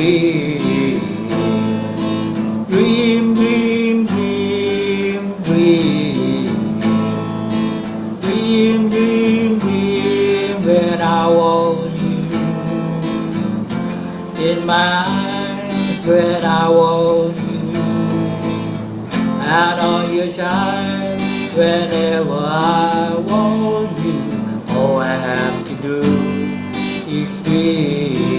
dream, dream, dream, dream, dream, dream, dream, when I want you in my I want you your shine whenever I want you. All I have to do is dream.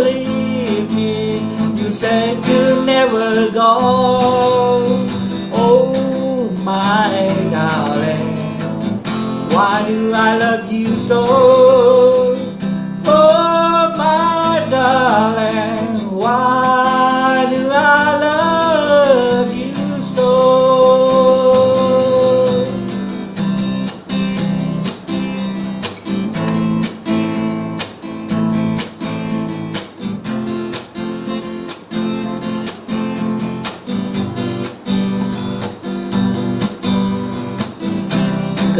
Leave me. You said you'd never go. Oh, my darling, why do I love you so?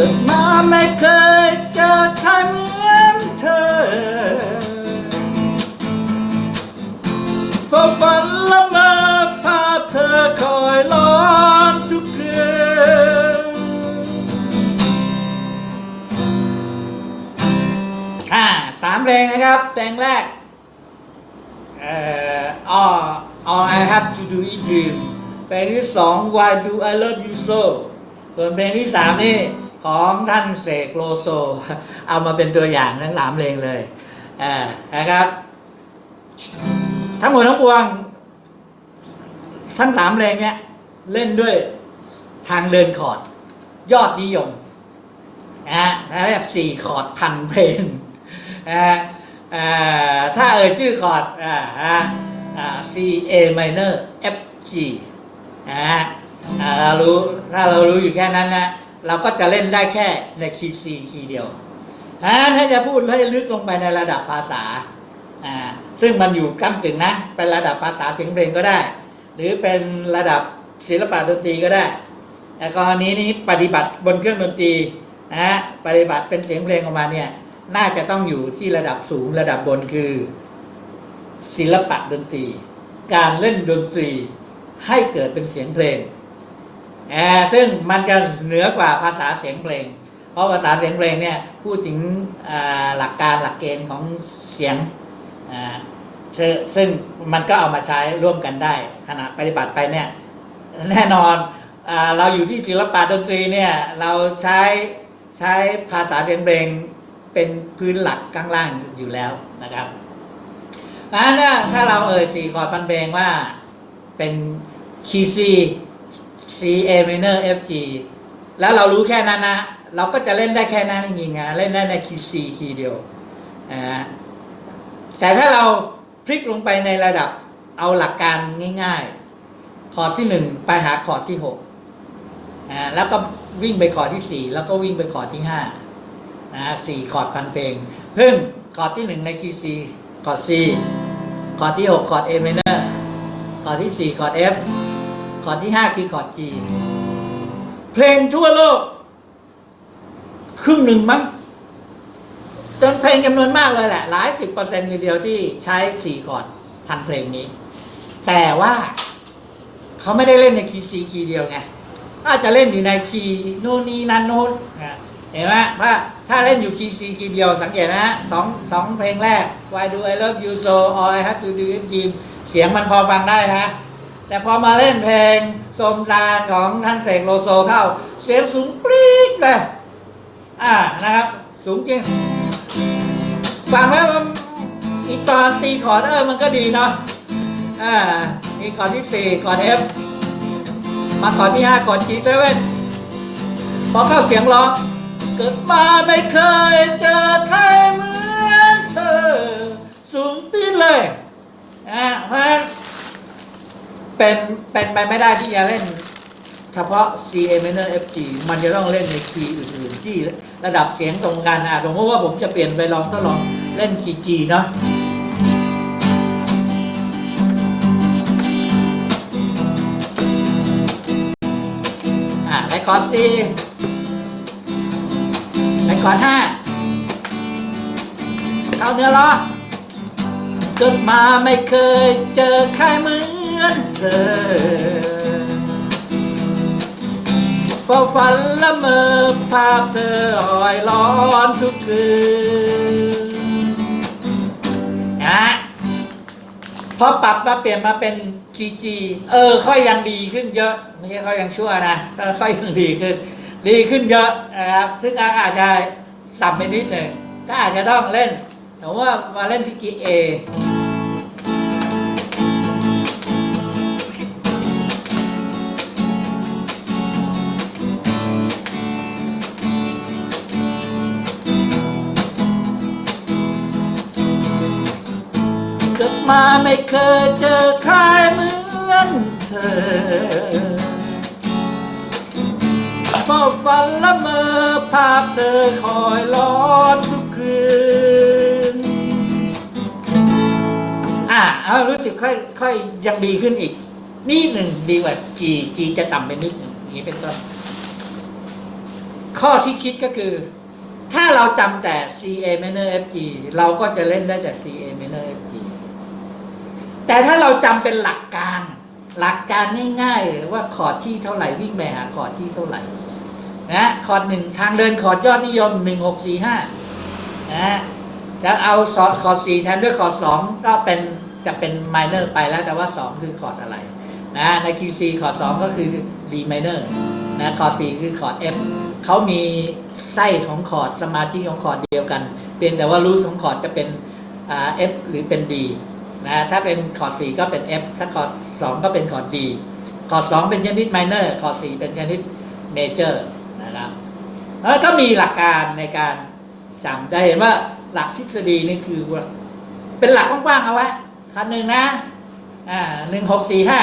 กิดมาไม่เคยเจอใครเหมือนเธอฝันฝันละเมอภาพเธอคอยล้อนทุกคืนอ่าสามเพลงนะครับ เพลงแรก เอ่อ all all I have to do is dream เพลงที่สอง Why do I love you so ส่วนเพลงที่สามนี่ ของท่านเสกโลโซ เอามาเป็นตัวอย่างทั้งสามเพลงเลยอ่านะครับ ทั้งหมดทั้งปวงทั้งสามเพลงเนี้ยเล่นด้วยทางเดินคอร์ด ยอดนิยมนะฮะเรียกสี่คอร์ดพันเพลงนะฮะอ่าถ้าเอ่ยชื่อคอร์ดอ่าอ่า C A minor F G นะฮะอ่าเรารู้ถ้าเรารู้อยู่แค่นั้นนะ เราก็จะเล่นได้แค่ในคีย์ C คีย์เดียวถ้าจะพูดให้ลึกลงไปในระดับภาษาอ่าซึ่งมันอยู่ก้ากึ่งนะ เป็นระดับภาษาเสียงเพลงก็ได้ หรือเป็นระดับศิลปะดนตรีก็ได้แต่กรณีนี้ปฏิบัติบนเครื่องดนตรีนะฮะปฏิบัติเป็นเสียงเพลงออกมาเนี่ยน่าจะต้องอยู่ที่ระดับสูงระดับบนคือ ศิลปะดนตรี การเล่นดนตรีให้เกิดเป็นเสียงเพลง แอซึ่งมันจะเหนือกว่าภาษาเสียงเพลง เพราะภาษาเสียงเพลงเนี่ยพูดถึงหลักการหลักเกณฑ์ของเสียงอ่าซึ่งซึ่งมันก็เอามาใช้ร่วมกันได้ขณะปฏิบัติไปเนี่ยแน่นอนอเราอยู่ที่ศิลปะดนตรีเนี่ยเราใช้ใช้ภาษาเสียงเพลงเป็นพื้นหลักข้างล่างอยู่แล้วนะครับเพราะฉะนั้นนี่ยถ้าเราเอ่ยสี่คอร์ดพันเพลงว่าเป็นคีย์ C A minor F G แล้วเรารู้แค่นั้นนะ เราก็จะเล่นได้แค่นั้นจริงๆนะเล่นได้ในคีย์ C คีย์เดียวอ่าแต่ถ้าเราพลิกลงไปในระดับเอาหลักการง่ายๆ คอร์ดที่หนึ่งไปหาคอร์ดที่หกอ่าแล้วก็วิ่งไปคอร์ดที่สี่แล้วก็วิ่งไปคอร์ดที่ห้านะสี่คอร์ดพันเพลงซึ่งคอร์ดที่หนึ่งในคีย์ C คอร์ด C คอร์ดที่หกคอร์ด A minor คอร์ดที่สี่คอร์ด F อร์ดที่ห้าคือคอร์ด G เพลงทั่วโลก ครึ่งหนึ่งมั้งจนเพลงจำนวนมากเลยแหละ หลายสิบเปอร์เซ็นต์ทีเดียวที่ใช้สี่คอร์ดพันเพลงนี้ แต่ว่าเขาไม่ได้เล่นในคีย์ซีคีย์เดียวไงอาจจะเล่นอยู่ในคีย์โน่นนี่นั่นโน้นเห็นไหมว่าถ้าเล่นอยู่คีย์ซีคีย์เดียวสังเกตนะสองสองเพลงแรก Why Do I Love You So All I Have to Do Is Dream เสียงมันพอฟังได้ฮะ แต่พอมาเล่นเพลงสมตาลของท่านเสกโลโซเข้า เสียงสูงปรี๊ดเลยอ่านะครับ สูงจริงฟังแล้วมันอีกตอนตีคอร์ดเออมันก็ดีเนาะอ่ามีคอร์ดที่สี่คอร์ด F มาคอร์ดที่ห้าคอร์ด G7 พอเข้าเสียงร้องเกิดมาไม่เคยเจอใครเหมือนเธอ สูงปี๊ดเลยอ่าเพราะ เป็นเป็นไปไม่ได้ที่จะเล่น เฉพาะ C A minor F G มันจะต้องเล่นในคีย์อื่นๆที่ระดับเสียงตรงกันอะสมมติว่าผมจะเปลี่ยนไปลองทดลองเล่นคีย์ G เนาะอะและคอร์ด C และคอร์ด5เข้าเนื้อร้องเกิดมาไม่เคยเจอใครเหมื อนเธอพอฝันละเมอภาพเธออ่อยร้อนทุกคืนนะพอปรับมาเปลี่ยนมาเป็น GG เออ ค่อยยังดีขึ้นเยอะ ไม่ใช่ค่อยยังชั่วนะค่อยยังดีขึ้น ดีขึ้นเยอะนะครับ ซึ่งอาจจะต่ำไปนิดหนึ่งก็อาจจะต้องเล่น แต่ว่ามาเล่นที่กีเอ มาไม่เคยเจอใครเหมือนเธอเฝ้าฝันละเมอภาพเธอคอยร้อนทุกคืน อะเอารู้สึกค่อยค่อยยังดีขึ้นอีก นิดหนึ่งดีกว่า G G จะต่ำไปนิดหนึ่งอย่างนี้เป็นต้น ข้อที่คิดก็คือถ้าเราจำแต่ C A minor F G เราก็จะเล่นได้จาก C A minor F G แต่ถ้าเราจำเป็นหลักการ หลักการง่ายๆว่าคอร์ดที่เท่าไหร่วิ่งไปหาคอร์ดที่เท่าไหร่นะคอร์ดหนึ่งทางเดินคอร์ดยอดนิยมหนึ่งหกสี่ห้านะจะเอาซอดคอร์ดสี่แทนด้วยคอร์ดสองก็เป็นจะเป็นไมเนอร์ไปแล้วแต่ว่าสองคือคอร์ดอะไรนะใน QC คอร์ดสองก็คือ D minor นะคอร์ดสี่คือคอร์ด F เขามีไส้ของคอร์ดสมาชิกของคอร์ดเดียวกัน เพียงแต่ว่ารูทของคอร์ดจะเป็นอ่า F หรือเป็น D นะถ้าเป็นคอร์ด4ก็เป็น F ถ้าคอร์ด2ก็เป็นคอร์ด D คอร์ด2เป็นชนิด minor คอร์ด4เป็นชนิด major นะครับแล้วก็มีหลักการในการจำจะเห็นว่าหลักทฤษฎีนี่คือ เป็นหลักกว้างๆเอาไว้คันหนึ่งนะอ่าหนึ่งหกสี่ห้า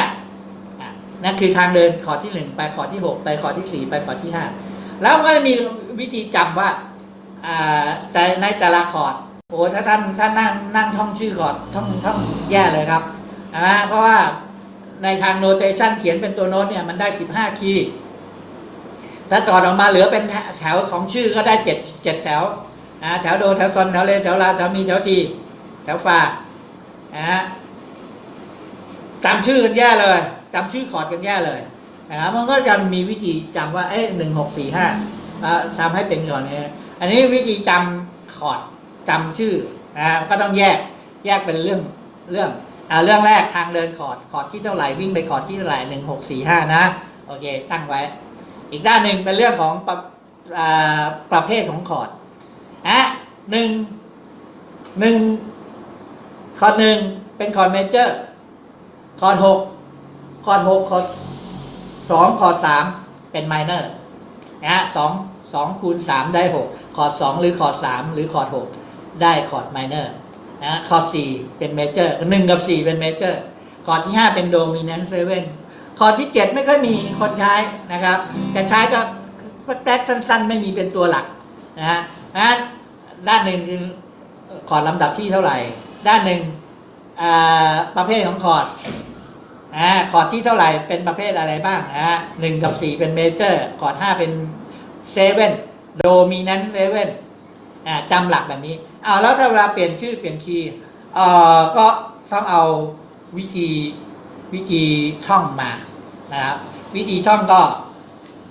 นั่นคือทางเดินคอร์ดที่หนึ่งไปคอร์ดที่หกไปคอร์ดที่สี่ไปคอร์ดที่ห้าแล้วก็จะมีวิธีจำว่าอ่าแต่ในแต่ละคอร์ด โอ้ถ้าท่านท่านนั่งนั่งท่องชื่อก่อนท่องท่องแย่เลยครับนะเพราะว่าในทางโนเทชันเขียนเป็นตัวโน้ตเนี่ยมันได้ 15 คีย์ถ้าก่อออกมาเหลือเป็นแถวของชื่อก็ได้7 7แถวนะแถวโดแถวซอนแถวเลแถวลาแถวมีแถวทีแถวฟานะฮะจำชื่อกันแย่เลยจำชื่อคอร์ดกันแย่เลยนะครับมันก็จะมีวิธีจำว่าเอ๊ะหนึ่งหกสี่ห้าทำให้เป็นก่อนเนี่ยอันนี้วิธีจำคอร์ด จำชื่อนะก็ต้องแยกแยกเป็นเรื่องเรื่องอ่าเรื่องแรกทางเดินคอร์ดคอร์ดที่เท่าไหร่วิ่งไปคอร์ดที่เท่าไหร่หนึ่งหกสี่ห้านะโอเคตั้งไว้ อีกด้านหนึ่งเป็นเรื่องของประอ่าประเภทของคอร์ดอะหนึ่งหนึ่งคอร์ดหนึ่งเป็นคอร์ดเมเจอร์คอร์ดหกคอร์ดหกคอร์ดสองคอร์ดสามเป็นไมเนอร์นะฮะสองสองคูณสามได้หกคอร์ดสองหรือคอร์ดสามหรือคอร์ดหก ได้คอร์ดไมเนอร์นะคอร์ดสี่เป็นเมเจอร์หนึ่งกับสี่เป็นเมเจอร์คอร์ดที่ห้าเป็นโดมิเนนต์เซเว่นคอร์ดที่เจ็ดไม่ค่อยมีคนใช้นะครับแต่ใช้ก็แป๊กสั้นๆ ไม่มีเป็นตัวหลักนะฮะนะด้านหนึ่งคือคอร์ดลำดับที่เท่าไหร่ ด้านหนึ่งประเภทของคอร์ดอ่าคอร์ดที่เท่าไหร่เป็นประเภทอะไรบ้างนะฮะหนึ่งกับสี่เป็นเมเจอร์คอร์ดห้าเป็นเซเว่นโดมิเนนต์เซเว่นอ่าจำหลักแบบนี้ อาแล้วถ้าเวลาเปลี่ยนชื่อเปลี่ยนคีย์เอ่อก็ต้องเอาวิธีวิธีท่องมานะครับวิธีท่องก็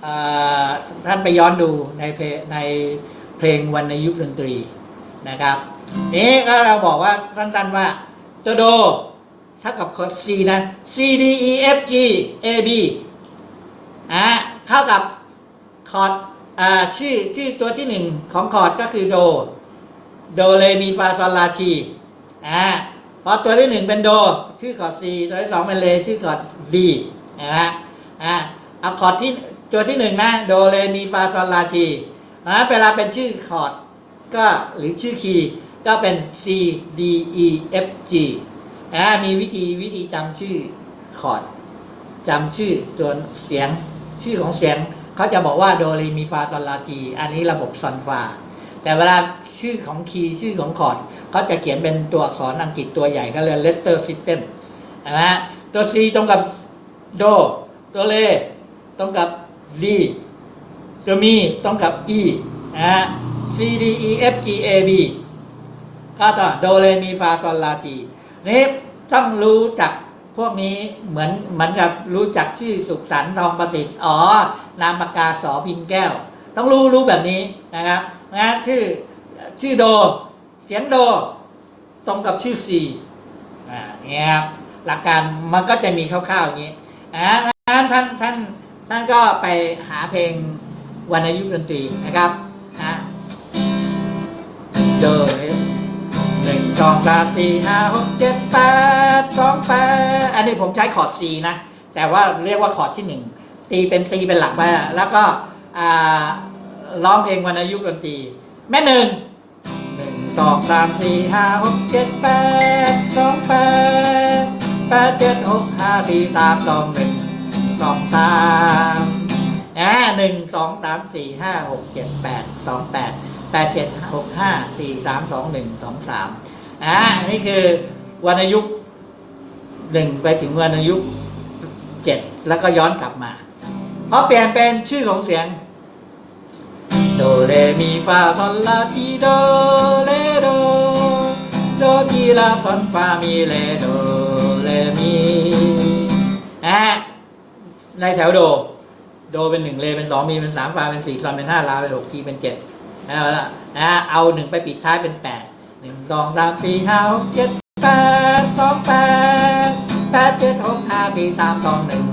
เอ่อท่านไปย้อนดูในเพลงในเพลงวันในยุคดนตรีนะครับนี้ก็เราบอกว่าสั้นๆว่าตัวโดเท่ากับคอร์ด C นะ C D E F G A B อ่าเท่ากับคอร์ดอ่าชื่อชื่อตัวที่หนึ่งของคอร์ดก็คือโด โดเรมีฟาซอลลาทีอ่าพอตัวที่หนึ่งเป็นโด ชื่อคอร์ด C ตัวที่สองเป็นเลชื่อคอร์ด D นะฮะอ่าเอาคอร์ดที่ตัวที่หนึ่งนะโดเรมีฟาซอลลาทีนะเวลาเป็นชื่อคอร์ดก็หรือชื่อคีย์ก็เป็น C D E F G อ่ามีวิธีวิธีจำชื่อคอร์ดจำชื่อตัวเสียงชื่อของเสียงเขาจะบอกว่าโดเรมีฟาซอลลาทีอันนี้ระบบซอนฟาแต่เวลา ชื่อของคีย์ชื่อของคอร์ดเขาจะเขียนเป็นตัวอักษรอังกฤษตัวใหญ่ก็เรียก letter system นะฮะตัว C ตรงกับโด ตัวเลตรงกับ D ตัวมีตรงกับ E นะฮะ C D E F G A B ก็จะโดเรมีฟาซอลลาทีนี่ต้องรู้จักพวกนี้เหมือนเหมือนกับรู้จักชื่อสุขสันต์ทองประสิทธิ์อ๋อนามปากกาสอพินแก้ว ต้องรู้รู้แบบนี้นะครับงั้นชื่อ ชื่อโด เสียงโด ตรงกับชื่อ C อ่าเนี่ยครับหลักการมันก็จะมีคร่าวๆอย่างนี้อ่าท่านท่านท่านท่านก็ไปหาเพลงวรรณยุกต์ดนตรีนะครับฮะโดยหนึ่งสองสามสี่ห้าหกเจ็ดแปดสองแปดอันนี้ผมใช้คอร์ด C นะ แต่ว่าเรียกว่าคอร์ดที่หนึ่งตีเป็นตีเป็นหลักไปแล้วก็อ่าร้องเพลงวรรณยุกต์ดนตรี แม่หนึ่ง สองสามสี่ห้าหกเจ็ดแปดสองแปดแปดเจ็ดหกห้าสี่สามสองหนึ่งสองสามอ่าหนึ่งสองสามสี่ห้าหกเจ็ดแปดสองแปดแปดเจ็ดหกห้าสี่สามสองหนึ่งสองสามอ่านี่คือวรรณยุกต์หนึ่งไปถึงวรรณยุกต์เจ็ดแล้วก็ย้อนกลับมาเพราะเปลี่ยนเป็นชื่อของเสียง โดเรมีฟาซอลลาทีโดเลโดโดทีลาฟอนฟามีเลโดเลมีอะในแถวโด โดเป็นหนึ่งเลเป็นสองมีเป็นสามฟาเป็นสี่ซอนเป็นห้าลาเป็นหกทีเป็นเจ็ดนะเอาละนะเอาหนึ่งไปปิดท้ายเป็นแปดหนึ่งสองสามสี่ห้าหกเจ็ดแปดสองแปดแปดเจ็ดหกห้าสี่สามสองหนึ่ง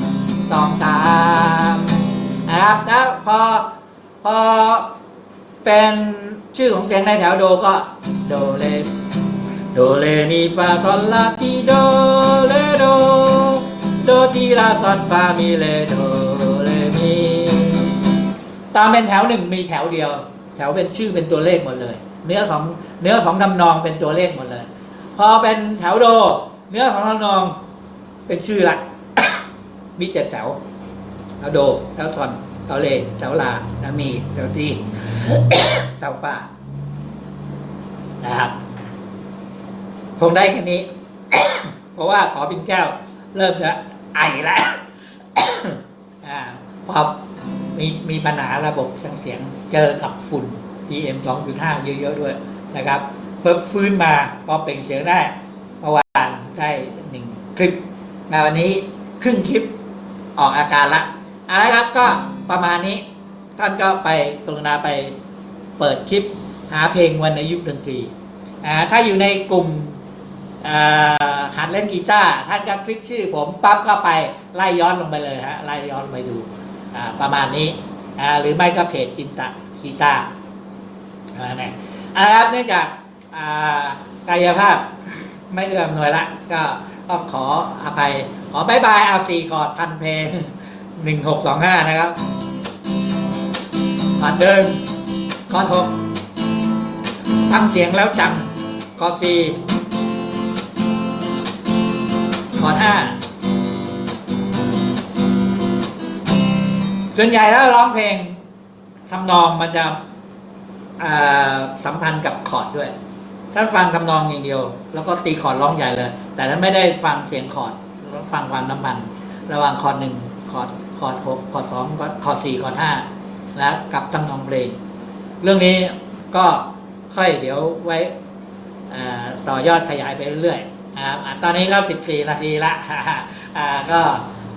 สองสามนะครับแล้วพอ พอเป็นชื่อของเสียงในแถวโดก็โดเลโดเลมีฟาซอลลาทีโดเลโดโดทีลาซอนฟามีเลโดเลมีตามเป็นแถวหนึ่งมีแถวเดียว แถวเป็นชื่อเป็นตัวเลขหมดเลย เนื้อของเนื้อของทำนองเป็นตัวเลขหมดเลย พอเป็นแถวโด เนื้อของทำนองเป็นชื่อละมีเจ็ดแถวแถวโดแถวซอน แถวเลแถวลาแถวมีแถวจีแถวฟ้านะครับคงได้แค่นี้ เพราะว่าขอบินแก้ว เริ่มจะไอแล้วอ่าพอมีมีปัญหาระบบเสียงเจอกับฝุ่น PM 2.5 เยอะๆด้วยนะครับ เพิ่มฟื้นมาพอเปล่งเสียงได้เมื่อวานได้หนึ่งคลิปมาวันนี้ครึ่งคลิปออกอาการละเอาละครับก็ ประมาณนี้ท่านก็ไปกรุณาไปเปิดคลิปหาเพลงวรรณยุกต์ดนตรีอ่ถ้าอยู่ในกลุ่มหัดเล่นกีตาร์ท่านก็คลิกชื่อผมปั๊บก็ไปไล่ย้อนลงไปเลยฮะไล่ย้อนไปดูประมาณนี้หรือไม่ก็เพจจินตะกีตาร์อ่าเนี่ยเอาละครับเนื่องจากกายภาพไม่เอื้อมหน่วยละ ก็ต้องขออภัย ขอบายบายเอาสี่กอดพันเพลง หนึ่งหกสองห้านะครับกอดเดิมกอดหกฟังเสียงแล้วจำกอสี่กอดห้าส่วนใหญ่แล้วร้องเพลงทำนองมันจะสัมพันธ์กับคอร์ดด้วยท่านฟังทำนองอย่างเดียว แล้วก็ตีคอร์ดร้องใหญ่เลย แต่ท่านไม่ได้ฟังเสียงคอร์ดฟังความน้ำมัน ระหว่างคอร์ดหนึ่งคอร์ด คอร์ดหกคอร์ดสองคอร์ดสี่คอร์ดห้านะกับทำนองเพลง เรื่องนี้ก็ค่อยเดี๋ยวไว้อ่าต่อยอดขยายไปเรื่อยๆอ่าตอนนี้ก็ 14 นาทีละอ่าก็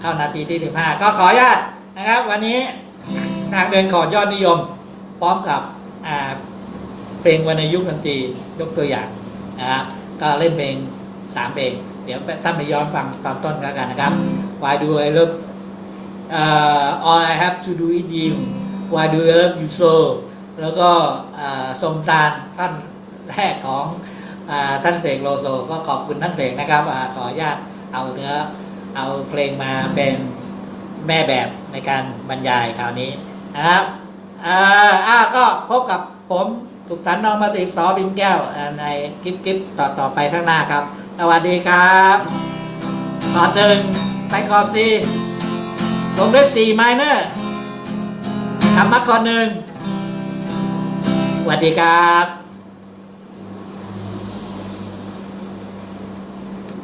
เข้านาทีที่ 15 ก็ขออนุญาตนะครับ วันนี้ทางเดินขอยอดนิยม พร้อมกับอ่าเพลงวรรณยุกต์ดนตรียกตัวอย่างนะครับก็เล่นเพลงสามเพลง เดี๋ยวท่านไปย้อนฟังตอนต้นกันนะครับ Why do I love uh, All I have to do is you Why do I love you so แล้วก็สมตาลท่านแรกของอท่านเสกโลโซ ก็ขอบคุณท่านเสกนะครับอขออนุญาตเอาเนื้อเอาเพลงมาเป็นแม่แบบในการบรรยายคราวนี้นะครับอ่าอ้าก็พบกับผมสุขสันต์น้องมาติสอบินแก้วในคลิปคลิปต่อต่อไปข้างหน้าครับ สวัสดีครับตอนหนึ่งไปคอร์ดซี ลงด้วย C minor ทำมาก่อนหนึ่งสวัสดีครับ